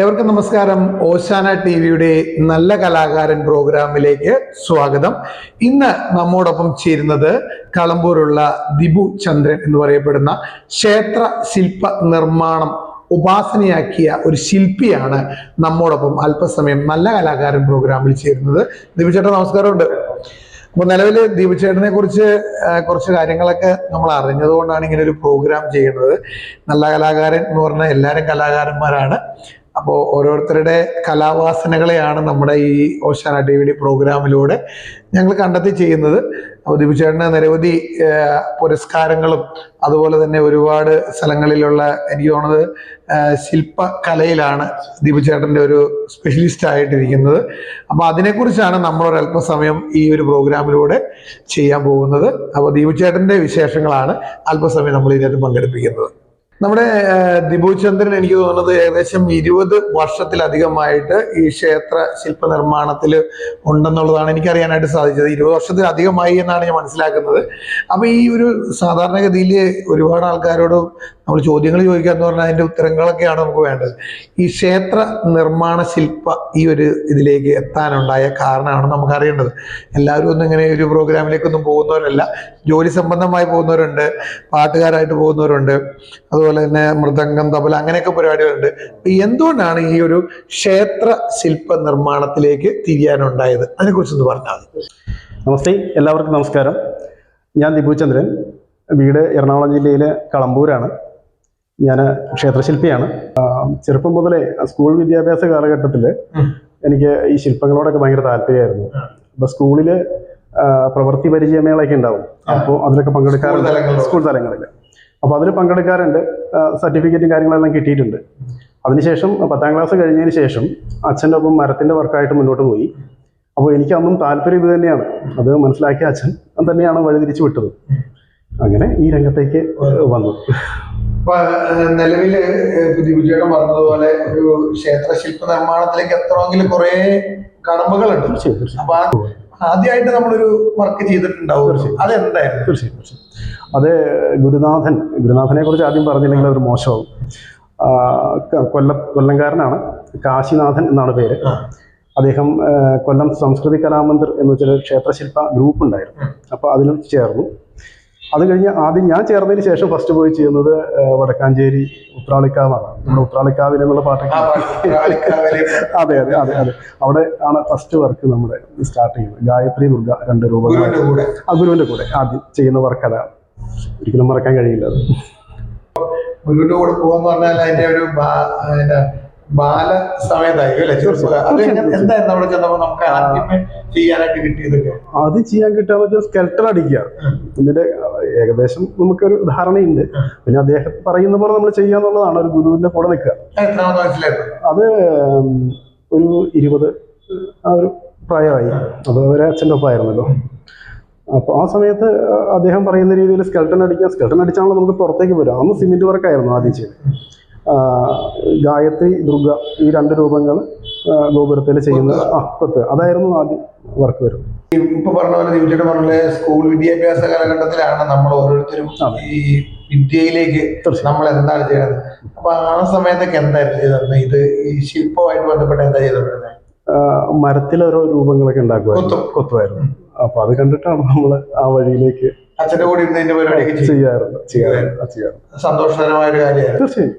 ഏവർക്കും നമസ്കാരം. ഓശാന ടി വിയുടെ നല്ല കലാകാരൻ പ്രോഗ്രാമിലേക്ക് സ്വാഗതം. ഇന്ന് നമ്മോടൊപ്പം ചേരുന്നത് കളമ്പൂരുള്ള ദിബു ചന്ദ്രൻ എന്ന് പറയപ്പെടുന്ന ക്ഷേത്ര ശില്പ നിർമ്മാണം ഉപാസനയാക്കിയ ഒരു ശില്പിയാണ് നമ്മോടൊപ്പം അല്പസമയം നല്ല കലാകാരൻ പ്രോഗ്രാമിൽ ചേരുന്നത്. ദിബു ചേട്ടാ നമസ്കാരമുണ്ട്. അപ്പൊ നിലവിൽ ദീപചേട്ടനെ കുറിച്ച് കുറച്ച് കാര്യങ്ങളൊക്കെ നമ്മൾ അറിഞ്ഞതുകൊണ്ടാണ് ഇങ്ങനെ ഒരു പ്രോഗ്രാം ചെയ്യുന്നത്. നല്ല കലാകാരൻ എന്ന് പറഞ്ഞാൽ എല്ലാവരും കലാകാരന്മാരാണ്. അപ്പോൾ ഓരോരുത്തരുടെ കലാവാസനകളെയാണ് നമ്മുടെ ഈ ഓശാന ടി വി പ്രോഗ്രാമിലൂടെ ഞങ്ങൾ കണ്ടെത്തി ചെയ്യുന്നത്. അപ്പോൾ ദീപചേട്ടന് നിരവധി പുരസ്കാരങ്ങളും അതുപോലെ തന്നെ ഒരുപാട് സ്ഥലങ്ങളിലുള്ള എനിക്ക് തോന്നുന്നത് ശില്പകലയിലാണ് ദീപചേട്ടന്റെ ഒരു സ്പെഷ്യലിസ്റ്റ് ആയിട്ടിരിക്കുന്നത്. അപ്പോൾ അതിനെക്കുറിച്ചാണ് നമ്മൾ ഒരു അല്പസമയം ഈ ഒരു പ്രോഗ്രാമിലൂടെ ചെയ്യാൻ പോകുന്നത്. അപ്പോൾ ദീപചേട്ടന്റെ വിശേഷങ്ങളാണ് അല്പസമയം നമ്മൾ ഇതിനകത്ത് പങ്കെടുപ്പിക്കുന്നത്. നമ്മുടെ ദിപുചന്ദ്രൻ എനിക്ക് തോന്നുന്നത് ഏകദേശം ഇരുപത് വർഷത്തിലധികമായിട്ട് ഈ ക്ഷേത്ര ശില്പ നിർമ്മാണത്തിൽ ഉണ്ടെന്നുള്ളതാണ് എനിക്ക് അറിയാനായിട്ട് സാധിച്ചത്. ഇരുപത് വർഷത്തിലധികമായി എന്നാണ് ഞാൻ മനസ്സിലാക്കുന്നത്. അപ്പൊ ഈ ഒരു സാധാരണഗതിയിൽ ഒരുപാട് ആൾക്കാരോട് നമ്മൾ ചോദ്യങ്ങൾ ചോദിക്കുക എന്ന് പറഞ്ഞാൽ അതിന്റെ ഉത്തരങ്ങളൊക്കെയാണ് നമുക്ക് വേണ്ടത്. ഈ ക്ഷേത്ര നിർമ്മാണ ശില്പ ഈ ഒരു ഇതിലേക്ക് എത്താനുണ്ടായ കാരണമാണ് നമുക്ക് അറിയേണ്ടത് എല്ലാവരും ഒന്നും ഇങ്ങനെ ഒരു പ്രോഗ്രാമിലേക്കൊന്നും പോകുന്നവരല്ല. ജോലി സംബന്ധമായി പോകുന്നവരുണ്ട് പാട്ടുകാരായിട്ട് പോകുന്നവരുണ്ട്. അതുപോലെ തന്നെ മൃദംഗം തബല അങ്ങനെയൊക്കെ പരിപാടികളുണ്ട്. അപ്പൊ എന്തുകൊണ്ടാണ് ഈ ഒരു ക്ഷേത്ര ശില്പ നിർമ്മാണത്തിലേക്ക് തിരിയാനുണ്ടായത്? അതിനെക്കുറിച്ചൊന്ന് പറഞ്ഞാൽ മതി. നമസ്തേ എല്ലാവർക്കും നമസ്കാരം. ഞാൻ ദിപുചന്ദ്രൻ വീട് എറണാകുളം ജില്ലയിലെ കളമ്പൂരാണ്. ഞാൻ ക്ഷേത്രശില്പിയാണ് ചെറുപ്പം മുതലേ സ്കൂൾ വിദ്യാഭ്യാസ കാലഘട്ടത്തിൽ എനിക്ക് ഈ ശില്പങ്ങളോടൊക്കെ ഭയങ്കര താല്പര്യമായിരുന്നു. അപ്പോൾ സ്കൂളിൽ പ്രവൃത്തി പരിചയമേളയൊക്കെ ഉണ്ടാവും. അപ്പോൾ അതിലൊക്കെ പങ്കെടുക്കാറുണ്ട് സ്കൂൾ തലങ്ങളിൽ. അപ്പോൾ അതിൽ പങ്കെടുക്കാറുണ്ട്. സർട്ടിഫിക്കറ്റും കാര്യങ്ങളെല്ലാം കിട്ടിയിട്ടുണ്ട്. അതിനുശേഷം പത്താം ക്ലാസ് കഴിഞ്ഞതിന് ശേഷം അച്ഛന്റെ ഒപ്പം മരത്തിന്റെ വർക്കായിട്ട് മുന്നോട്ട് പോയി. അപ്പോൾ എനിക്ക് അന്നും താല്പര്യം ഇത് തന്നെയാണ്. അത് മനസ്സിലാക്കിയ അച്ഛൻ തന്നെയാണ് വഴിതിരിച്ചു വിട്ടത്. അങ്ങനെ ഈ രംഗത്തേക്ക് വന്നു. നിലവിൽ നിലവിൽ ദിബുചേട്ടൻ പറഞ്ഞതുപോലെ ഒരു ക്ഷേത്ര ശില്പ നിർമ്മാണത്തിലേക്ക് എത്തണമെങ്കിൽ കുറെ കടമ്പകളുണ്ട്. അപ്പൊ ആദ്യമായിട്ട് നമ്മളൊരു വർക്ക് ചെയ്തിട്ടുണ്ടാവും അതെന്തായാലും അതെന്തായിരുന്നു? തീർച്ചയായും. അത് ഗുരുനാഥൻ ഗുരുനാഥനെ കുറിച്ച് ആദ്യം പറഞ്ഞില്ലെങ്കിൽ അതൊരു മോശമാവും. കൊല്ല കൊല്ലം കൊല്ലംകാരനാണ് കാശിനാഥൻ എന്നാണ് പേര്. അദ്ദേഹം കൊല്ലം സംസ്കൃതി കലാമന്ദിർ എന്ന് വെച്ചൊരു ക്ഷേത്രശില്പ ഗ്രൂപ്പ് ഉണ്ടായിരുന്നു. അപ്പോൾ അതിൽ ചേർന്നു. അത് കഴിഞ്ഞ് ആദ്യം ഞാൻ ചേർന്നതിന് ശേഷം ഫസ്റ്റ് പോയി ചെയ്യുന്നത് വടക്കാഞ്ചേരി ഉത്രാളിക്കാവാണ്. നമ്മുടെ ഉത്രാളിക്കാവിൽ എന്നുള്ള പാട്ടൊക്കെ. പാട്ട്. അതെ അതെ അതെ അതെ. അവിടെ ആണ് ഫസ്റ്റ് വർക്ക് നമ്മുടെ സ്റ്റാർട്ട് ചെയ്യുന്നത്. ഗായത്രി ദുർഗ രണ്ട് രൂപ ഗുരുവിന്റെ കൂടെ. ആദ്യം ചെയ്യുന്ന വർക്ക് അതാണ്. ഒരിക്കലും മറക്കാൻ കഴിയില്ല അത്. ഗുരുവിന്റെ കൂടെ പോകാന്ന് പറഞ്ഞാൽ അതിന്റെ ഒരു ബാല സമയത്തായിരിക്കും അല്ലെ? അത് എങ്ങനെ- എന്തായിരുന്നു അവിടെ ചെന്നപ്പോ നമുക്ക് ആദ്യമേ ചെയ്യാനായിട്ട് കിട്ടിയതൊക്കെ? അത് ചെയ്യാൻ കിട്ടാന്ന് വെച്ചാൽ സ്കെൽട്ടർ അടിക്കുക. ഇതിന്റെ ഏകദേശം നമുക്കൊരു ധാരണയുണ്ട്. പിന്നെ അദ്ദേഹം പറയുന്ന പോലെ നമ്മൾ ചെയ്യാന്നുള്ളതാണ് ഒരു ഗുരുവിന്റെ കൂടെ നിൽക്കുക. അത് ഒരു ഇരുപത് ആ ഒരു പ്രായമായി. അത് അവരെ അച്ഛന്റെ ഒപ്പമായിരുന്നല്ലോ. അപ്പോൾ ആ സമയത്ത് അദ്ദേഹം പറയുന്ന രീതിയിൽ സ്കെൽട്ടൺ അടിക്കുക സ്കെൽട്ടൺ അടിച്ചാണല്ലോ നമുക്ക് പുറത്തേക്ക് വരാം അന്ന് സിമെന്റ് വർക്കായിരുന്നു ആദ്യം ചെയ്ത് ഗായത്രി ദുർഗ ഈ രണ്ട് രൂപങ്ങൾ ഗോപുരത്തിൽ ചെയ്യുന്ന ആ കൊത്ത് അതായിരുന്നു ആദ്യം വർക്ക് വരുന്നത്. ഇപ്പൊ പറഞ്ഞ പോലെ ദിവ്യയുടെ പറഞ്ഞ സ്കൂൾ വിദ്യാഭ്യാസ കാലഘട്ടത്തിലാണ് നമ്മൾ ഓരോരുത്തരും. ഈ വിദ്യയിലേക്ക്. നമ്മൾ എന്താണ് ചെയ്യുന്നത് അപ്പൊ ആ സമയത്തൊക്കെ എന്തായിരുന്നു ചെയ്തിരുന്നത് ഇത് ഈ ശില്പമായിട്ട് ബന്ധപ്പെട്ട് എന്താ ചെയ്തോണ്ടിരുന്നത് മരത്തിലോരോ രൂപങ്ങളൊക്കെ ഉണ്ടാക്കുമായിരുന്നു. കൊത്തും. കൊത്തുമായിരുന്നു. അപ്പൊ അത് കണ്ടിട്ടാണ് നമ്മൾ ആ വഴിയിലേക്ക് അച്ഛന്റെ കൂടെ ഇരുന്ന് ഇതിന്റെ പരിപാടിയൊക്കെ ചെയ്യും ചെയ്യാറുണ്ട്. ചെയ്യാറുണ്ട്. ചെയ്യാറുണ്ട്. സന്തോഷകരമായ ഒരു കാര്യമാണ് തീർച്ചയായും.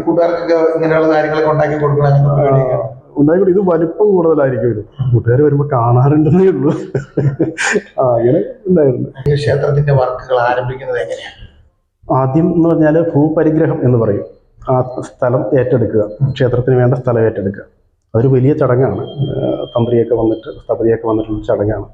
കൂട്ടുകാർക്കൊക്കെ ഇങ്ങനെയുള്ള കാര്യങ്ങളൊക്കെ ഉണ്ടാക്കി കൊടുക്കണം അങ്ങനത്തെ പരിപാടിയൊക്കെ. ഇത് വലിപ്പം കൂടുതലായിരിക്കും കൂട്ടുകാർ വരുമ്പോൾ കാണാറുണ്ടെന്നേ ഉള്ളൂ. അങ്ങനെ ഉണ്ടായിരുന്നു ക്ഷേത്രത്തിന്റെ വർക്കുകൾ ആരംഭിക്കുന്നത് എങ്ങനെയാണ് ആദ്യം എന്ന് പറഞ്ഞാൽ ഭൂപരിഗ്രഹം എന്ന് പറയും. ആ സ്ഥലം ഏറ്റെടുക്കുക. ക്ഷേത്രത്തിന് വേണ്ട സ്ഥലം ഏറ്റെടുക്കുക. അതൊരു വലിയ ചടങ്ങാണ്. തന്ത്രിയൊക്കെ വന്നിട്ട് സ്ഥപതിയൊക്കെ വന്നിട്ടുള്ള ചടങ്ങാണ്.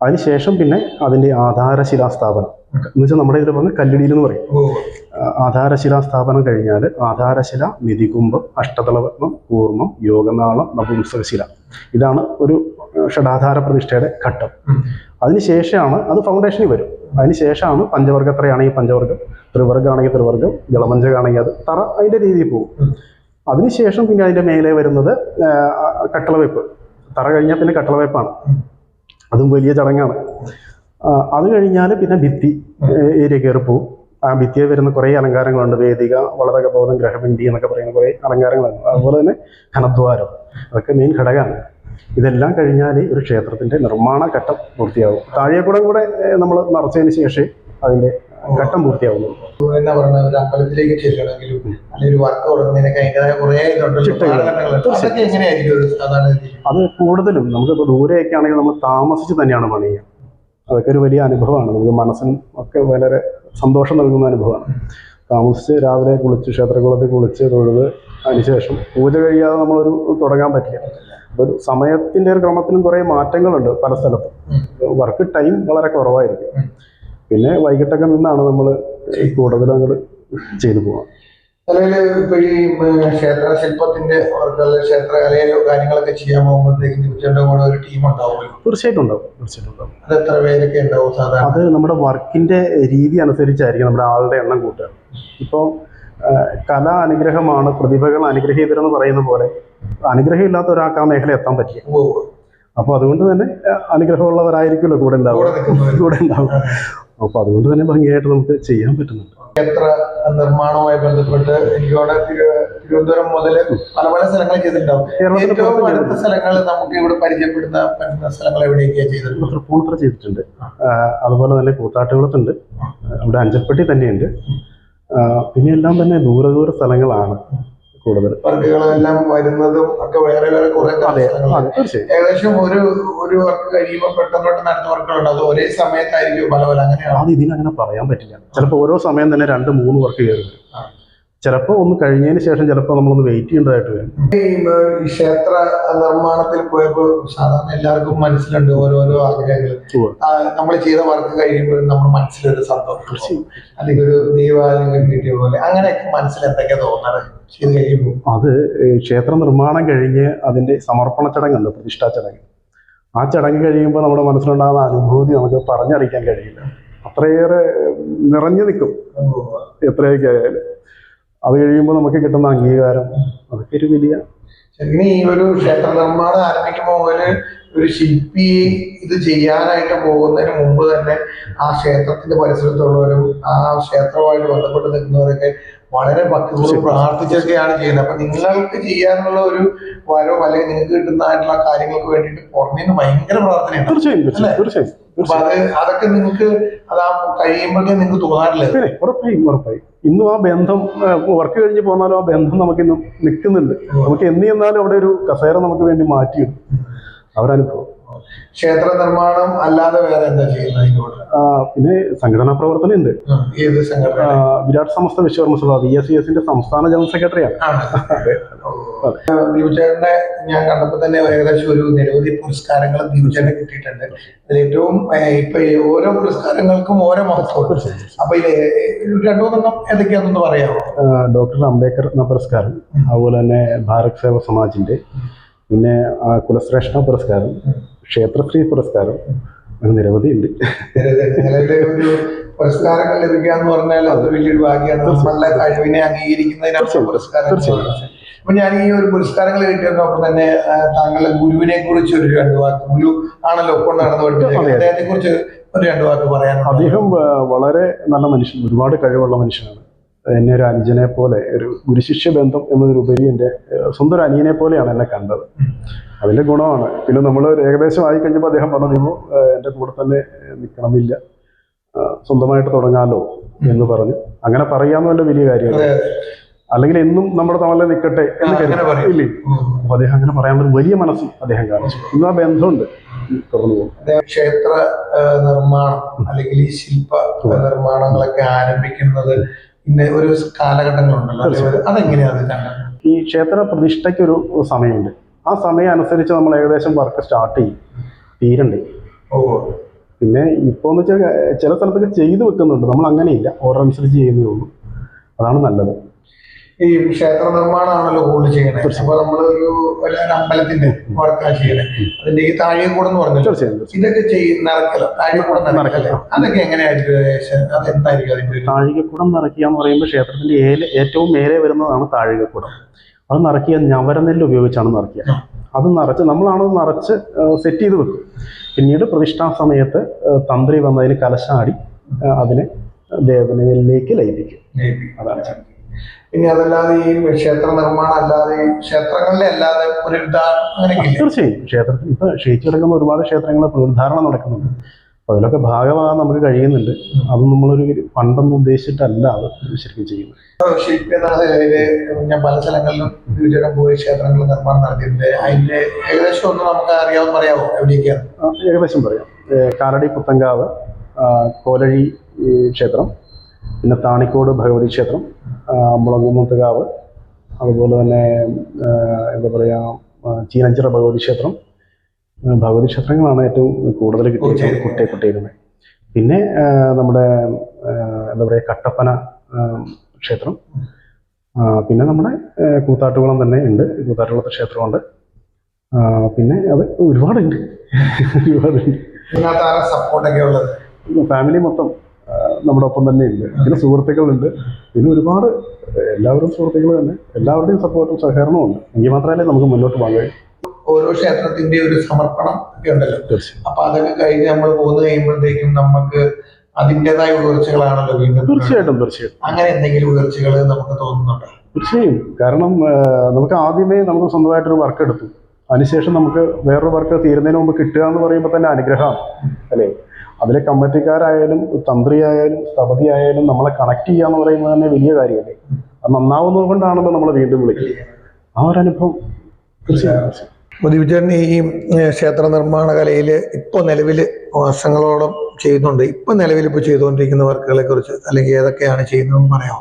അതിനുശേഷം പിന്നെ അതിന്റെ ആധാരശിലാ സ്ഥാപനം എന്ന് വെച്ചാൽ നമ്മുടെ ഇതിൽ പറഞ്ഞ കല്ലിടിയിൽ എന്ന് പറയും. ആധാര ശിലാസ്ഥാപനം ആധാരശിലാ സ്ഥാപനം കഴിഞ്ഞാൽ ആധാരശില നിധികുംഭം അഷ്ടതളപത്മം കൂർമ്മം യോഗനാളം നപുംസകശില ഇതാണ് ഒരു ഷഡാധാര പ്രതിഷ്ഠയുടെ ഘട്ടം. അതിനുശേഷമാണ് അത് ഫൗണ്ടേഷനിൽ വരും. അതിനുശേഷമാണ് പഞ്ചവർഗത്രയാണെങ്കിൽ പഞ്ചവർഗം ത്രിവർഗമാണെങ്കിൽ ത്രിവർഗം ഗളമഞ്ചകാണെങ്കിൽ അത് തറ അതിന്റെ രീതിയിൽ പോകും. അതിനുശേഷം പിന്നെ അതിന്റെ മേലെ വരുന്നത് കട്ടളവെപ്പ്. തറ കഴിഞ്ഞാൽ പിന്നെ കട്ടളവെപ്പാണ്. അതും വലിയ ചടങ്ങാണ്. അത് കഴിഞ്ഞാൽ പിന്നെ ഭിത്തി ഏരിയ കയറി പോവും. ആ ഭിത്തിയെ വരുന്ന കുറേ അലങ്കാരങ്ങളുണ്ട്. വേദിക വളരെ ബോധം ഗ്രഹപിണ്ടി എന്നൊക്കെ പറയുന്ന കുറേ അലങ്കാരങ്ങളുണ്ട്. അതുപോലെ തന്നെ ഘനദ്വാരം അതൊക്കെ മെയിൻ ഘടകമാണ്. ഇതെല്ലാം കഴിഞ്ഞാൽ ഒരു ക്ഷേത്രത്തിന്റെ നിർമ്മാണ ഘട്ടം പൂർത്തിയാകും. താഴെക്കൂടെ കൂടെ നമ്മൾ നിറച്ചതിന് ശേഷം അതിന്റെ ഘട്ടം പൂർത്തിയാവുന്നു. എന്താ ഒരു അമ്പലത്തിലേക്ക് ചെല്ലണമെങ്കിലും അല്ലെങ്കിൽ ഒരു വർക്ക് തുടങ്ങുന്നതിനൊക്കെ അതിന്റെതായ കുറേ ഇതുണ്ടല്ലോ. എങ്ങനെയായിരിക്കും സാധാരണ? അത് കൂടുതലും നമുക്കിപ്പോൾ ദൂരെയൊക്കെ ആണെങ്കിൽ നമ്മൾ താമസിച്ച് തന്നെയാണ് പണി ചെയ്യുക. അതൊക്കെ ഒരു വലിയ അനുഭവമാണ്. നമുക്ക് മനസ്സിന് ഒക്കെ വളരെ സന്തോഷം നൽകുന്ന അനുഭവമാണ്. താമസിച്ച് രാവിലെ കുളിച്ച് ക്ഷേത്രകുളത്തിൽ കുളിച്ച് തൊഴുത് അതിനുശേഷം പൂജ കഴിയാതെ നമ്മളൊരു തുടങ്ങാൻ പറ്റില്ല. ഒരു സമയത്തിന്റെ ഒരു ക്രമത്തിലും കുറേ മാറ്റങ്ങളുണ്ട് പല സ്ഥലത്തും. വർക്ക് ടൈം വളരെ കുറവായിരിക്കും. പിന്നെ വൈകിട്ടൊക്കെ നിന്നാണ് നമ്മൾ കൂടുതലും അങ്ങോട്ട് ചെയ്തു പോവാം. അല്ലെങ്കിൽ ഈ ക്ഷേത്ര ശില്പത്തിന്റെ കാര്യങ്ങളൊക്കെ ചെയ്യാൻ പോകുമ്പോഴത്തേക്കും ദിവസന്റെ കൂടെ ഒരു ടീം ഉണ്ടാവുമല്ലോ? തീർച്ചയായിട്ടും ഉണ്ടാവും തീർച്ചയായിട്ടും ഉണ്ടാവും. അത് എത്ര പേരൊക്കെ ഉണ്ടാവും സാധാരണ? അത് നമ്മുടെ വർക്കിന്റെ രീതി അനുസരിച്ചായിരിക്കും നമ്മുടെ ആളുടെ എണ്ണം കൂട്ടുക. ഇപ്പോൾ കല അനുഗ്രഹമാണ് പ്രതിഭകൾ അനുഗ്രഹീതരെന്ന് പറയുന്ന പോലെ അനുഗ്രഹം ഇല്ലാത്ത ഒരാൾക്ക് ആ മേഖല എത്താൻ പറ്റിയ. അപ്പോൾ അതുകൊണ്ട് തന്നെ അനുഗ്രഹമുള്ളവരായിരിക്കുമല്ലോ കൂടെ ഉണ്ടാവും കൂടെ ഉണ്ടാവും അപ്പോൾ അതുകൊണ്ട് തന്നെ ഭംഗിയായിട്ട് നമുക്ക് ചെയ്യാൻ പറ്റുന്നുണ്ട്. ക്ഷേത്ര നിർമ്മാണവുമായി ബന്ധപ്പെട്ട് എനിക്ക് അവിടെ തിരു- തിരുവനന്തപുരം മുതൽ പല പല സ്ഥലങ്ങൾ ചെയ്തിട്ടുണ്ടാവും. ഏറ്റവും അടുത്ത സ്ഥലങ്ങൾ നമുക്ക് ഇവിടെ പരിചയപ്പെടുന്ന പറ്റുന്ന സ്ഥലങ്ങൾ എവിടെയൊക്കെയാണ് ചെയ്തിട്ടുള്ളത് തൃപ്പൂണിത്തറ ചെയ്തിട്ടുണ്ട്. അതുപോലെ തന്നെ കൂത്താട്ടുകുളത്തുണ്ട്. അവിടെ അഞ്ചൽപ്പെട്ടി തന്നെയുണ്ട്. പിന്നെ എല്ലാം തന്നെ ദൂരദൂര ദൂര സ്ഥലങ്ങളാണ്. കൂടുതൽ. വർക്കുകളെല്ലാം വരുന്നതും ഒക്കെ വേറെ വേറെ കുറെ ഏകദേശം ഒരു ഒരു വർക്ക് കഴിയുമ്പോൾ പെട്ടെന്ന് പെട്ടെന്ന് അടുത്ത വർക്കുകളുണ്ട് അത് ഒരേ സമയത്തായിരിക്കും പല പല അങ്ങനെയാണ്. അത് ഇതിനങ്ങനെ പറയാൻ പറ്റില്ല. ചിലപ്പോൾ ഓരോ സമയം തന്നെ രണ്ട് മൂന്ന് വർക്ക് കയറി. വരും. ചിലപ്പോൾ ഒന്ന് കഴിഞ്ഞതിന് ശേഷം ചിലപ്പോൾ നമ്മളൊന്ന് വെയിറ്റ് ചെയ്യേണ്ടതായിട്ട് വരും. ഈ ക്ഷേത്ര നിർമ്മാണത്തിൽ പോയപ്പോൾ സാധാരണ എല്ലാവർക്കും മനസ്സിലുണ്ട് ഓരോരോ ആഗ്രഹങ്ങൾ. നമ്മൾ ചെയ്ത വർക്ക് കഴിയുമ്പോൾ നമ്മുടെ മനസ്സിലൊരു സന്തോഷം. അല്ലെങ്കിൽ ഒരു ദൈവാലയം കിട്ടിയ പോലെ. അങ്ങനെയൊക്കെ മനസ്സിൽ എന്തൊക്കെയാ തോന്നാറ്? ചെയ്ത് കഴിയുമ്പോൾ അത് ക്ഷേത്ര നിർമ്മാണം കഴിഞ്ഞ് അതിന്റെ സമർപ്പണ ചടങ്ങുണ്ട് പ്രതിഷ്ഠാ ചടങ്ങ്. ആ ചടങ്ങ് കഴിയുമ്പോൾ നമ്മുടെ മനസ്സിലുണ്ടാകുന്ന അനുഭൂതി നമുക്ക് പറഞ്ഞറിയിക്കാൻ കഴിയില്ല. അത്രയേറെ നിറഞ്ഞു നിൽക്കും. എത്രയൊക്കെ ആയാലും. അത് കഴിയുമ്പോൾ നമുക്ക് കിട്ടുന്ന അംഗീകാരം. അതൊക്കെ ഒരു വലിയ ശരിക്കും ഈ ഒരു ക്ഷേത്ര നിർമ്മാണം ആരംഭിക്കുമ്പോൾ ഒരു ശില്പി ഇത് ചെയ്യാനായിട്ട് പോകുന്നതിന് മുമ്പ് തന്നെ ആ ക്ഷേത്രത്തിന്റെ പരിസരത്തുള്ളവരും ആ ക്ഷേത്രവുമായിട്ട് ബന്ധപ്പെട്ട് നിൽക്കുന്നവരൊക്കെ വളരെ ഭക്തിപൂർവം പ്രാർത്ഥിച്ചൊക്കെയാണ് ചെയ്യുന്നത്. അപ്പൊ നിങ്ങൾക്ക് ചെയ്യാനുള്ള ഒരു വരവ് അല്ലെങ്കിൽ നിങ്ങൾക്ക് കിട്ടുന്നതായിട്ടുള്ള കാര്യങ്ങൾക്ക് വേണ്ടിയിട്ട് പുറമേ നിന്ന് ഭയങ്കര പ്രാർത്ഥനയാണ്. തീർച്ചയായും തീർച്ചയായും തീർച്ചയായും അപ്പൊ അത് അതൊക്കെ നിങ്ങൾക്ക് അത് ആ കഴിയുമ്പോഴേ നിങ്ങൾക്ക് തോന്നാറില്ല? പിന്നെ ഉറപ്പായും ഉറപ്പായും. ഇന്നും ആ ബന്ധം വർക്ക് കഴിഞ്ഞ് പോന്നാലും ആ ബന്ധം നമുക്ക് ഇന്നും നിൽക്കുന്നുണ്ട്. നമുക്ക് എന്ത് ചെന്നാലും അവിടെ ഒരു കസേര നമുക്ക് വേണ്ടി മാറ്റിയിടും. അവരനുഭവം. ക്ഷേത്ര നിർമ്മാണം അല്ലാതെ വേറെ എന്താ ചെയ്യുന്നത് പിന്നെ സംഘടനാ പ്രവർത്തനം ഉണ്ട്. ഏത് സംഘടന? വിരാട് സമസ്ത വിശ്വകർമ്മ സഭ വി എസ് സി എസിന്റെ സംസ്ഥാന ജനറൽ സെക്രട്ടറിയാണ്. ദീപചേട്ടനെ ഞാൻ കണ്ടപ്പോൾ തന്നെ ഏകദേശം ഒരു നിരവധി പുരസ്കാരങ്ങൾ ദീപചേട്ടന് കിട്ടിയിട്ടുണ്ട്. അതിൽ ഏറ്റവും ഇപ്പൊ ഓരോ പുരസ്കാരങ്ങൾക്കും ഓരോ മഹത്വമുണ്ട്. അപ്പൊ ഇത് രണ്ടുമൂന്നെണ്ണം ഏതൊക്കെയാണെന്ന് പറയാമോ? ഡോക്ടർ അംബേദ്കർ എന്ന പുരസ്കാരം അതുപോലെ തന്നെ ഭാരത് സേവ സമാജിന്റെ പിന്നെ കുലശ്രേഷ്ഠ പുരസ്കാരം ക്ഷേത്രശ്രീ പുരസ്കാരം നിരവധി ഉണ്ട് പുരസ്കാരങ്ങൾ ലഭിക്കുക എന്ന് പറഞ്ഞാൽ അത് വലിയൊരു ഭാഗ്യമാണ്. നമ്മളുടെ കഴിവിനെ അംഗീകരിക്കുന്നതിനാണ് പുരസ്കാരം അപ്പൊ ഞാൻ ഈ ഒരു പുരസ്കാരങ്ങൾ കിട്ടിയതോടൊപ്പം തന്നെ താങ്കളുടെ ഗുരുവിനെ കുറിച്ച് ഒരു രണ്ട് വാക്ക് ഗുരു ആണല്ലോ ഒപ്പം നടന്നു അദ്ദേഹത്തെ കുറിച്ച് ഒരു രണ്ട് വാക്ക് പറയാനുണ്ട്? അദ്ദേഹം വളരെ നല്ല മനുഷ്യൻ ഒരുപാട് കഴിവുള്ള മനുഷ്യനാണ്. എന്നെ ഒരു അനുജനെ പോലെ ഒരു ഗുരുശിഷ്യ ബന്ധം എന്നതിലുപരി എന്റെ സ്വന്തം ഒരു അനിയനെ പോലെയാണ് എന്നെ കണ്ടത്. അതിന്റെ ഗുണമാണ്. പിന്നെ നമ്മൾ ഏകദേശം ആയി കഴിഞ്ഞപ്പോൾ അദ്ദേഹം പറഞ്ഞു "ആ, എന്റെ കൂടെ തന്നെ നിൽക്കണമെന്നില്ല ആ, സ്വന്തമായിട്ട് തുടങ്ങാമല്ലോ എന്ന് പറഞ്ഞു. അങ്ങനെ പറയാമെന്നല്ല വലിയ കാര്യമാണ് അല്ലെങ്കിൽ എന്നും നമ്മുടെ തണലെ നിൽക്കട്ടെ എന്ന് കരുതില്ലേ അപ്പൊ അദ്ദേഹം അങ്ങനെ പറയാനുള്ള ഒരു വലിയ മനസ്സ് അദ്ദേഹം കാണിച്ചു. ഇന്ന് ആ ബന്ധമുണ്ട്. തുറന്നു പോകും. അദ്ദേഹം ക്ഷേത്ര നിർമ്മാണം അല്ലെങ്കിൽ ഈ ശില്പ നിർമ്മാണങ്ങളൊക്കെ ആരംഭിക്കുന്നത് ഇന്ന ഒരു കാലഘട്ടങ്ങളുണ്ടല്ലോ. അതെങ്ങനെയാണ് കണ്ടത്? ഈ ക്ഷേത്ര പ്രതിഷ്ഠയ്ക്ക് ഒരു സമയമുണ്ട്. ആ സമയം അനുസരിച്ച് നമ്മൾ ഏകദേശം വർക്ക് സ്റ്റാർട്ട് ചെയ്യും. തീരണ്ടേ. ഓ. പിന്നെ ഇപ്പോൾ എന്ന് വെച്ചാൽ ചില സ്ഥലത്തൊക്കെ ചെയ്തു വെക്കുന്നുണ്ട്. നമ്മൾ അങ്ങനെയില്ല. ഓർഡർ അനുസരിച്ച് ചെയ്യുന്നേ ഉള്ളൂ. അതാണ് നല്ലത്. ഈ ക്ഷേത്ര നിർമ്മാണമാണല്ലോ കൂടുതൽ ചെയ്യണത് അപ്പൊ ഒരു ഒരു അമ്പലത്തിന്റെ വർക്കാ ചെയ്യണേ. അതിന്റെ ഈ താഴെക്കൂടം എന്ന് പറഞ്ഞു. ഇതൊക്കെ ചെയ്യും നിറക്കല താഴെക്കൂടം നിറക്കല അതൊക്കെ എങ്ങനെയായിരിക്കും അതെന്തായിരിക്കും അതിന്റെ താഴികക്കുടം നിറയ്ക്കുക എന്ന് പറയുമ്പോൾ ക്ഷേത്രത്തിന്റെ ഏല ഏറ്റവും മേലെ വരുന്നതാണ് താഴികക്കുടം. അത് നിറയ്ക്കുക ഞവരനെല്ല് ഉപയോഗിച്ചാണ് നിറയ്ക്കുക. അത് നിറച്ച് നമ്മളാണ് നിറച്ച് സെറ്റ് ചെയ്ത് വെക്കും. പിന്നീട് പ്രതിഷ്ഠാ സമയത്ത് തന്ത്രി വന്നതിന് കലശാടി അതിനെ ദേവനയിലേക്ക് ലയിപ്പിക്കും. അതാണ്. ഇനി അതല്ലാതെ ഈ ക്ഷേത്ര നിർമ്മാണം അല്ലാതെ ക്ഷേത്രങ്ങളിലെ അല്ലാതെ പുനരുദ്ധാരണം അങ്ങനെയൊക്കെ? തീർച്ചയായും. ക്ഷേത്രത്തിൽ ഇപ്പൊ ക്ഷയിച്ചു കിടക്കുന്ന ഒരുപാട് ക്ഷേത്രങ്ങളെ പുനരുദ്ധാരണം നടക്കുന്നുണ്ട്. അപ്പൊ അതിലൊക്കെ ഭാഗമാകാൻ നമുക്ക് കഴിയുന്നുണ്ട്. അത് നമ്മളൊരു ഫണ്ടൊന്നും ഉദ്ദേശിച്ചിട്ടല്ല അത് ശരിക്കും ചെയ്യുന്നത്. ശില്പി എന്ന നിലയിൽ ഞാൻ പല സ്ഥലങ്ങളിലും പോയി ക്ഷേത്രങ്ങൾ നിർമ്മാണം നടത്തിയിട്ടുണ്ട്. അതിന്റെ ഏകദേശം ഒന്ന് നമുക്ക് അറിയാവുന്ന പറയാമോ എവിടെയൊക്കെയാണ്? ഏകദേശം പറയാം. കാലടി പുത്തങ്കാവ് കോലഴി ക്ഷേത്രം പിന്നെ താണിക്കോട് ഭഗവതി ക്ഷേത്രം മുളകുന്നത്തുകാവ് അതുപോലെ തന്നെ എന്താ പറയുക ചീനഞ്ചിറ ഭഗവതി ക്ഷേത്രം. ഭഗവതി ക്ഷേത്രങ്ങളാണ് ഏറ്റവും കൂടുതൽ കിട്ടിയത്. കുട്ടിയെ കുട്ടി കുട്ടിയിരുന്നത് പിന്നെ നമ്മുടെ എന്താ പറയുക കട്ടപ്പന ക്ഷേത്രം. പിന്നെ നമ്മുടെ കൂത്താട്ടുകുളം തന്നെ ഉണ്ട്. കൂത്താട്ടുകുളത്തെ ക്ഷേത്രമുണ്ട്. പിന്നെ അത് ഒരുപാടുണ്ട്. ഒരുപാടുണ്ട്. സപ്പോർട്ടൊക്കെ ഉള്ളത്? ഫാമിലി മൊത്തം. നമ്മുടെ ഒപ്പം തന്നെ ഇല്ല? പിന്നെ സുഹൃത്തുക്കളുണ്ട്. പിന്നെ ഒരുപാട് എല്ലാവരും സുഹൃത്തുക്കൾ തന്നെ. എല്ലാവരുടെയും സപ്പോർട്ടും സഹകരണവും ഉണ്ട്. എങ്കിൽ മാത്രമല്ലേ നമുക്ക് മുന്നോട്ട് പോകാൻ കഴിയും. ഓരോ ക്ഷേത്രത്തിന്റെ ഒരു സമർപ്പണം ഒക്കെ ഉണ്ടല്ലോ. അപ്പൊ അതൊക്കെ കഴിഞ്ഞ് നമ്മൾ പോന്നു കഴിയുമ്പോഴത്തേക്കും നമുക്ക് അതിന്റെതായ ഉയർച്ചകളാണല്ലോ വീണ്ടും തീർച്ചയായിട്ടും തീർച്ചയായിട്ടും. അങ്ങനെ എന്തെങ്കിലും ഉയർച്ചകൾ നമുക്ക് തോന്നുന്നുണ്ടോ? തീർച്ചയായും. കാരണം നമുക്ക് ആദ്യമേ നമുക്ക് സ്വന്തമായിട്ടൊരു വർക്ക് എടുത്തു. അതിനുശേഷം നമുക്ക് വേറൊരു വർക്ക് തീരുന്നതിന് മുമ്പ് കിട്ടുക എന്ന് പറയുമ്പോൾ തന്നെ അനുഗ്രഹമാണ്. അല്ലേ? അതിലെ കമ്മിറ്റിക്കാരായാലും തന്ത്രിയായാലും സ്ഥപതി ആയാലും നമ്മളെ കണക്ട് ചെയ്യാന്ന് എന്ന് പറയുന്നത് തന്നെ വലിയ കാര്യമല്ലേ? അത് നന്നാവുന്നത് കൊണ്ടാണല്ലോ നമ്മളെ വീണ്ടും വിളിക്കുന്നത് ആ ഒരു അനുഭവം തീർച്ചയായും. ഈ ക്ഷേത്ര നിർമ്മാണ കലയിൽ ഇപ്പോൾ നിലവിൽ വർഷങ്ങളോളം ചെയ്യുന്നുണ്ട്. ഇപ്പൊ നിലവിൽ ഇപ്പോൾ ചെയ്തുകൊണ്ടിരിക്കുന്ന വർക്കുകളെ കുറിച്ച് അല്ലെങ്കിൽ ഏതൊക്കെയാണ് ചെയ്യുന്നതെന്ന് പറയാം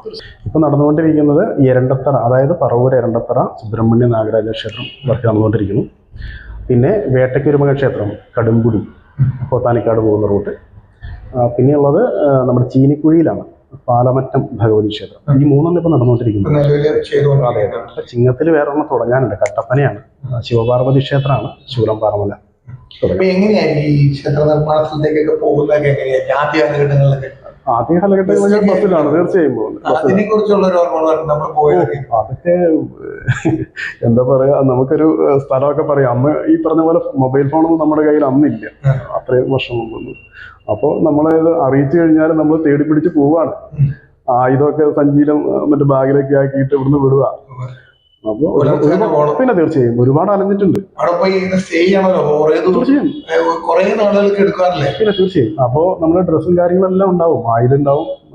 ഇപ്പൊ നടന്നുകൊണ്ടിരിക്കുന്നത് എരണ്ടത്തറ അതായത് പറവൂർ എരണ്ടത്തറ സുബ്രഹ്മണ്യ നാഗരാജ ക്ഷേത്രം വർക്ക് നടന്നുകൊണ്ടിരിക്കുന്നു. പിന്നെ വേട്ടക്കുരുമക ക്ഷേത്രം കടുംകുടി പോത്താനിക്കാട് പോകുന്ന റൂട്ട്. പിന്നെയുള്ളത് നമ്മുടെ ചീനിക്കുഴിയിലാണ് പാലമറ്റം ഭഗവതി ക്ഷേത്രം. ഈ മൂന്നെണ്ണം ഇപ്പൊ നടന്നുകൊണ്ടിരിക്കുന്നത് ചിങ്ങത്തിൽ വേറെ ഒന്ന് തുടങ്ങാനുണ്ട്. കട്ടപ്പനയാണ്. ശിവപാർവതി ക്ഷേത്രമാണ് ശൂലം പാറമല. എങ്ങനെയായി ഈ ക്ഷേത്ര നിർമ്മാണത്തിലേക്കൊക്കെ പോകുന്നതൊക്കെ എങ്ങനെയായി ആദ്യ കാലഘട്ടങ്ങളിലൊക്കെ ആദ്യ കാലഘട്ടങ്ങളിൽ ബസ്സിലാണ് തീർച്ചയായും പോകുന്നത് ബസ്സിലാണ്. പോയതൊക്കെ അതൊക്കെ എന്താ പറയാ നമുക്കൊരു സ്ഥലമൊക്കെ പറയാം. അന്ന് ഈ പറഞ്ഞ പോലെ മൊബൈൽ ഫോണൊന്നും നമ്മുടെ കയ്യിൽ അന്നില്ല. അത്രയും വർഷം മുമ്പൊന്നും അപ്പോൾ നമ്മളത് അറിയിച്ചു കഴിഞ്ഞാൽ നമ്മൾ തേടി പിടിച്ച് പോവാണ് ആ ആയുധമൊക്കെ സഞ്ചിയിലും മറ്റു ബാഗിലൊക്കെ ആക്കിയിട്ട് ഇവിടുന്ന് വിടുക പിന്നെ തീർച്ചയായും. ഒരുപാട് അലഞ്ഞിട്ടുണ്ട്. അവിടെ പോയി ഇങ്ങനെ സ്റ്റേ ചെയ്യണമല്ലോ. കുറേ ദിവസം തീർച്ചയായും. കുറെ നാളുകൾക്ക് എടുക്കാറില്ലേ? പിന്നെ തീർച്ചയായും. അപ്പോൾ നമ്മുടെ ഡ്രസ്സും കാര്യങ്ങളെല്ലാം ഉണ്ടാവും.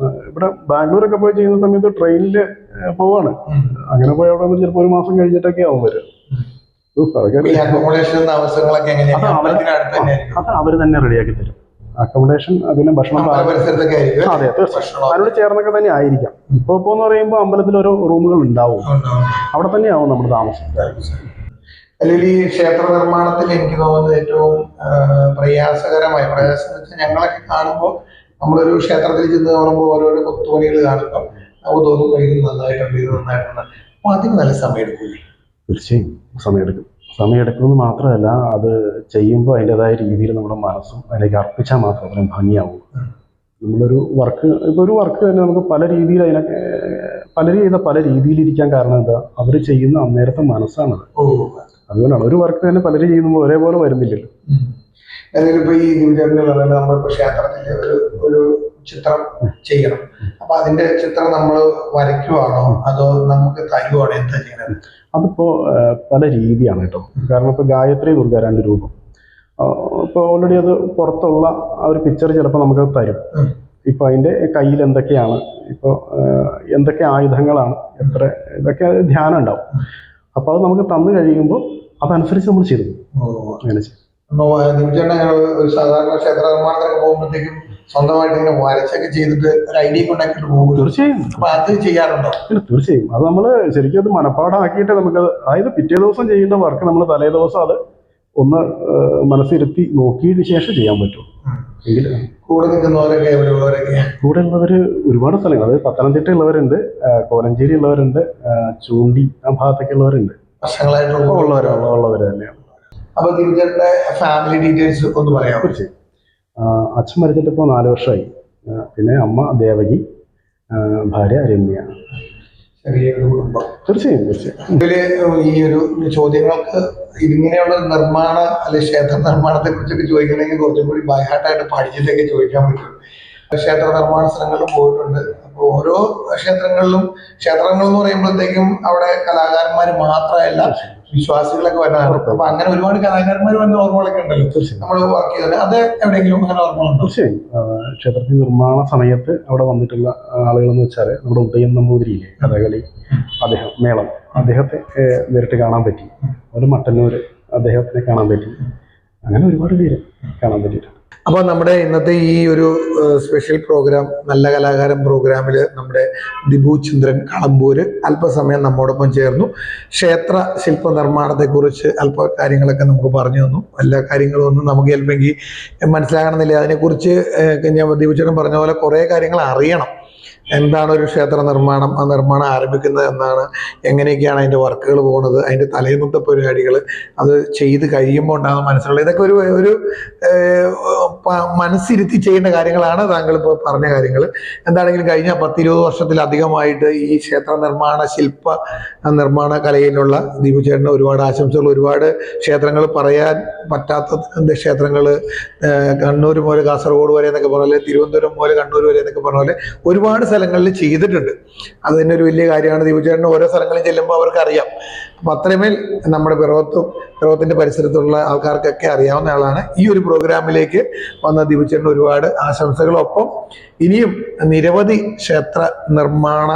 ഏഹ്, ഇവിടെ ബാംഗ്ലൂരൊക്കെ പോയി ചെയ്യുന്ന സമയത്ത് ട്രെയിനിൽ പോവാണ്. അങ്ങനെ പോയി അവിടെ ചിലപ്പോ ചിലപ്പോൾ ഒരു മാസം കഴിഞ്ഞിട്ടൊക്കെ ആവും വരും അത് അവർ തന്നെ റെഡിയാക്കി തരും. അക്കോമഡേഷൻ അതിലും ഭക്ഷണം അതെ തീർച്ചയായും. അതിനോട് ചേർന്നൊക്കെ തന്നെ ആയിരിക്കാം. ഇപ്പൊ ഇപ്പൊ എന്ന് പറയുമ്പോൾ അമ്പലത്തിൽ ഓരോ റൂമുകൾ ഉണ്ടാവും. അവിടെ തന്നെയാവും നമ്മുടെ താമസം. അല്ലെങ്കിൽ ഈ ക്ഷേത്ര നിർമ്മാണത്തിൽ എനിക്ക് തോന്നുന്നത് ഏറ്റവും പ്രയാസകരമായ പ്രയാസം എന്ന് വെച്ചാൽ ഞങ്ങളൊക്കെ കാണുമ്പോൾ നമ്മളൊരു ക്ഷേത്രത്തിൽ ചെന്ന് കാണുമ്പോൾ ഓരോരോ കൊത്തുപണികൾ കാണുമ്പോൾ നമുക്ക് തോന്നുന്നു ഇത് നന്നായിട്ടുണ്ട് ഇത് നന്നായിട്ടുണ്ട്. അപ്പൊ അതിന് നല്ല സമയം എടുക്കില്ലേ തീർച്ചയായും സമയമെടുക്കും സമയമെടുക്കുമെന്ന് മാത്രമല്ല അത് ചെയ്യുമ്പോൾ അതിന്റെതായ രീതിയിൽ നമ്മുടെ മനസ്സും അതിലേക്ക് അർപ്പിച്ചാൽ മാത്രം അത്രയും ഭംഗിയാവും. നമ്മളൊരു വർക്ക് ഇപ്പോൾ ഒരു വർക്ക് തന്നെ നമുക്ക് പല രീതിയിൽ അതിനൊക്കെ പലരും ചെയ്ത പല രീതിയിലിരിക്കാൻ കാരണം എന്താ? അവർ ചെയ്യുന്ന അന്നേരത്തെ മനസ്സാണത് ഓ അതുകൊണ്ടാണ്. ഒരു വർക്ക് തന്നെ പലരും ചെയ്യുമ്പോൾ ഒരേപോലെ വരുന്നില്ലല്ലോ. അല്ലെങ്കിൽ ഇപ്പൊ ഈ ദിവിചേട്ടന്റെ നമ്മൾ നമ്മളിപ്പോ ക്ഷേത്രത്തിൽ ഒരു ഒരു ചിത്രം ചെയ്യണം. അപ്പൊ അതിന്റെ ചിത്രം നമ്മൾ വരയ്ക്കുവാണോ? അതോ നമുക്ക് തരുവാണോ എന്താ ചെയ്യുന്നത് അതിപ്പോ പല രീതിയാണ് കേട്ടോ. കാരണം ഇപ്പൊ ഗായത്രി ദുർഗാരാന്റെ രൂപം. ഇപ്പോൾ ഓൾറെഡി അത് പുറത്തുള്ള ആ ഒരു പിക്ചർ ചിലപ്പോൾ നമുക്ക് തരും. ഇപ്പൊ അതിന്റെ അതിന്റെ കയ്യിൽ എന്തൊക്കെയാണ് ഇപ്പോൾ എന്തൊക്കെ ആയുധങ്ങളാണ് എത്ര ഇതൊക്കെ ധ്യാനം ഉണ്ടാവും. അപ്പോൾ അത് നമുക്ക് തന്നു കഴിയുമ്പോൾ അതനുസരിച്ച് നമ്മൾ ചെയ്തു. അങ്ങനെ ചെയ്യും സാധാരണ ക്ഷേത്ര നിർമ്മാണത്തിനൊക്കെ പോകുമ്പോഴത്തേക്കും സ്വന്തമായിട്ട് ഇങ്ങനെ വരച്ചൊക്കെ ചെയ്തിട്ട് ഒരു ഐഡിയ കൊണ്ടാക്കിയിട്ട് പോകും തീർച്ചയായും. അപ്പൊ അത് ചെയ്യാറുണ്ടോ? തീർച്ചയായും. അത് നമ്മൾ ശരിക്കും അത് മനപ്പാടാക്കിയിട്ട് നമുക്ക് അതായത് പിറ്റേ ദിവസം ചെയ്യേണ്ട വർക്ക് നമ്മൾ തലേ ദിവസം അത് ഒന്ന് മനസ്സിരുത്തി നോക്കിയതിന് ശേഷം ചെയ്യാൻ പറ്റും. കൂടെ നിൽക്കുന്നവരൊക്കെ എവിടെയുള്ളവരൊക്കെ? കൂടെ ഉള്ളവർ ഒരുപാട് സ്ഥലങ്ങൾ. അതായത് പത്തനംതിട്ട ഉള്ളവരുണ്ട് കോലഞ്ചേരി ഉള്ളവരുണ്ട് ചൂണ്ടി ആ ഭാഗത്തൊക്കെ ഉള്ളവരുണ്ട്. വർഷങ്ങളായിട്ടുള്ള ഉള്ളവർ ഉള്ളവർ തന്നെയാണ്. അപ്പൊ ഫാമിലി ഡീറ്റെയിൽസ് ഒന്ന് തീർച്ചയായും. ആ, അച്ഛൻ മരിച്ചിട്ട് ഇപ്പോൾ നാല് വർഷമായി പിന്നെ അമ്മ ദേവകി ഭാര്യ രമ്യ. ചെറിയൊരു കുടുംബം. തീർച്ചയായും തീർച്ചയായും. ഇതിൽ ഈ ഒരു ചോദ്യങ്ങൾക്ക് ഇതിങ്ങനെയുള്ള നിർമ്മാണ അല്ലെ ക്ഷേത്ര നിർമ്മാണത്തെ കുറിച്ചൊക്കെ ചോദിക്കണമെങ്കിൽ കുറച്ചും കൂടി ബൈഹാർട്ടായിട്ട് പഠിച്ചിട്ടൊക്കെ ചോദിക്കാൻ പറ്റും. ക്ഷേത്ര നിർമ്മാണ സ്ഥലങ്ങളിലും പോയിട്ടുണ്ട്. അപ്പോൾ ഓരോ ക്ഷേത്രങ്ങളിലും ക്ഷേത്രങ്ങൾ എന്ന് പറയുമ്പോഴത്തേക്കും അവിടെ കലാകാരന്മാർ മാത്രമല്ല വിശ്വാസികളൊക്കെ വരുന്നതാണ് അപ്പൊ അങ്ങനെ ഒരുപാട് കലാകാരന്മാർ വന്ന ഓർമ്മകളൊക്കെ ഉണ്ടല്ലോ. നമ്മൾ വർക്ക് ചെയ്തത് അത് എവിടെയെങ്കിലും അങ്ങനെ ഓർമ്മകളുണ്ടോ തീർച്ചയായും. ക്ഷേത്രത്തിന്റെ ക്ഷേത്രത്തിൽ നിർമ്മാണ സമയത്ത് അവിടെ വന്നിട്ടുള്ള ആളുകൾ എന്ന് വെച്ചാൽ നമ്മുടെ ഉദയം നമ്പൂതിരിയില്ലേ? കഥകളി അദ്ദേഹം മേളം. അദ്ദേഹത്തെ നേരിട്ട് കാണാൻ പറ്റി. ഒരു മട്ടന്നൂർ അദ്ദേഹത്തിനെ കാണാൻ പറ്റി. അങ്ങനെ ഒരുപാട് പേര് കാണാൻ പറ്റിയിട്ടുണ്ട്. അപ്പൊ നമ്മുടെ ഇന്നത്തെ ഈ ഒരു സ്പെഷ്യൽ പ്രോഗ്രാം നല്ല കലാകാരം പ്രോഗ്രാമിൽ നമ്മുടെ ദിബു ചന്ദ്രൻ കളമ്പൂര് അല്പസമയം നമ്മോടൊപ്പം ചേർന്നു. ക്ഷേത്ര ശില്പ നിർമ്മാണത്തെക്കുറിച്ച് അല്പ കാര്യങ്ങളൊക്കെ നമുക്ക് പറഞ്ഞു തന്നു. എല്ലാ കാര്യങ്ങളും ഒന്നും നമുക്ക് ചിലപ്പോൾ മനസ്സിലാകണമെന്നില്ല. അതിനെക്കുറിച്ച് ഞാൻ ദിബു ചേട്ടൻ പറഞ്ഞ പോലെ കുറേ കാര്യങ്ങൾ അറിയണം. എന്താണ് ഒരു ക്ഷേത്ര നിർമ്മാണം ആ നിർമ്മാണം ആരംഭിക്കുന്നത് എന്നാണ് എങ്ങനെയൊക്കെയാണ് അതിന്റെ വർക്കുകൾ പോകുന്നത് അതിന്റെ തലേന്നത്തെ പരിപാടികൾ അത് ചെയ്ത് കഴിയുമ്പോൾ ഉണ്ടാകുന്ന മനസ്സിലുള്ള ഇതൊക്കെ ഒരു ഒരു മനസ്സിരുത്തി ചെയ്യേണ്ട കാര്യങ്ങളാണ് താങ്കൾ ഇപ്പോൾ പറഞ്ഞ കാര്യങ്ങൾ. എന്താണെങ്കിലും കഴിഞ്ഞ പത്തിരുപത് വർഷത്തിലധികമായിട്ട് ഈ ക്ഷേത്ര നിർമ്മാണ ശില്പ നിർമ്മാണ കലയിലുള്ള ദീപുചേട്ടന് ഒരുപാട് ആശംസകൾ ഒരുപാട് ക്ഷേത്രങ്ങൾ പറയാൻ പറ്റാത്ത ക്ഷേത്രങ്ങൾ കണ്ണൂർ മുതൽ കാസർഗോഡ് വരെ എന്നൊക്കെ പറഞ്ഞ പോലെ തിരുവനന്തപുരം മുതൽ കണ്ണൂർ വരെ എന്നൊക്കെ പറഞ്ഞ പോലെ ഒരുപാട് സ്ഥലങ്ങളിൽ ചെയ്തിട്ടുണ്ട്. അത് തന്നെ ഒരു വലിയ കാര്യമാണ്. ദീപുചേട്ടൻ ഓരോ സ്ഥലങ്ങളിൽ ചെല്ലുമ്പോൾ അവർക്ക് അറിയാം അപ്പം അത്രമേൽ നമ്മുടെ പിറവത്തും പിറവത്തിന്റെ പരിസരത്തുള്ള ആൾക്കാർക്കൊക്കെ അറിയാവുന്ന ആളാണ്. ഈ ഒരു പ്രോഗ്രാമിലേക്ക് വന്ന ദീപുചേട്ടൻ ഒരുപാട് ആശംസകളൊപ്പം ഇനിയും നിരവധി ക്ഷേത്ര നിർമ്മാണ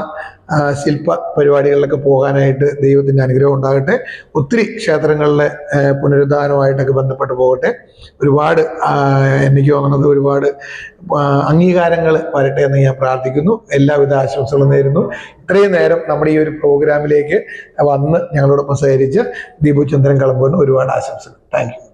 ശില്പ പരിപാടികളിലൊക്കെ പോകാനായിട്ട് ദൈവത്തിന്റെ അനുഗ്രഹം ഉണ്ടാകട്ടെ. ഒത്തിരി ക്ഷേത്രങ്ങളിലെ പുനരുദ്ധാനവുമായിട്ടൊക്കെ ബന്ധപ്പെട്ട് പോകട്ടെ. ഒരുപാട് എനിക്ക് തോന്നുന്നത് ഒരുപാട് അംഗീകാരങ്ങൾ വരട്ടെ എന്ന് ഞാൻ പ്രാർത്ഥിക്കുന്നു. എല്ലാവിധ ആശംസകളും നേരുന്നു. ഇത്രയും നേരം നമ്മുടെ ഈ ഒരു പ്രോഗ്രാമിലേക്ക് വന്ന് ഞങ്ങളോടൊപ്പം സഹകരിച്ച് ദീപു ചന്ദ്രൻ കളമ്പൂരിന് ഒരുപാട് ആശംസകൾ. താങ്ക്